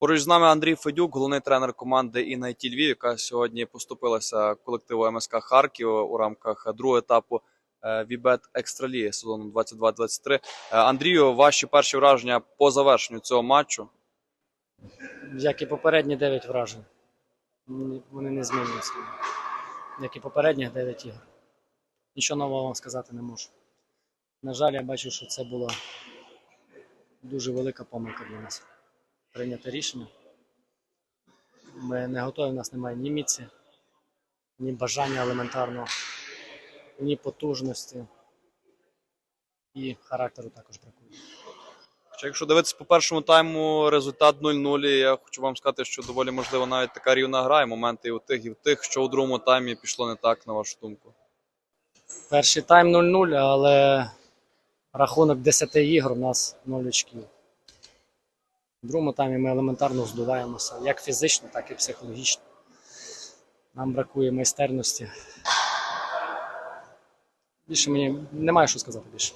Поруч з нами Андрій Федюк, головний тренер команди «Інайті Львів», яка сьогодні поступилася колективу МСК Харків у рамках другого етапу е, Вібет Екстраліги сезону 22-23. Е, Андрію, ваші перші враження по завершенню цього матчу? Як і попередні 9 вражень. Вони не змінюються. Як і попередніх 9 ігор. Нічого нового вам сказати не можу. На жаль, я бачу, що це була дуже велика помилка для нас. Прийняте рішення. Ми не готові, у нас немає ні міці, ні бажання елементарного, ні потужності. І характеру також бракує. Хоча якщо дивитися по першому тайму результат 0-0, я хочу вам сказати, що доволі можливо навіть така рівна гра, і моменти і у тих, і в тих, що у другому таймі пішло не так, на вашу думку. Перший тайм 0-0, але рахунок 10 ігор у нас 0 очків. В другому таймі ми елементарно здуваємося, як фізично, так і психологічно. Нам бракує майстерності. Більше мені немає що сказати більше.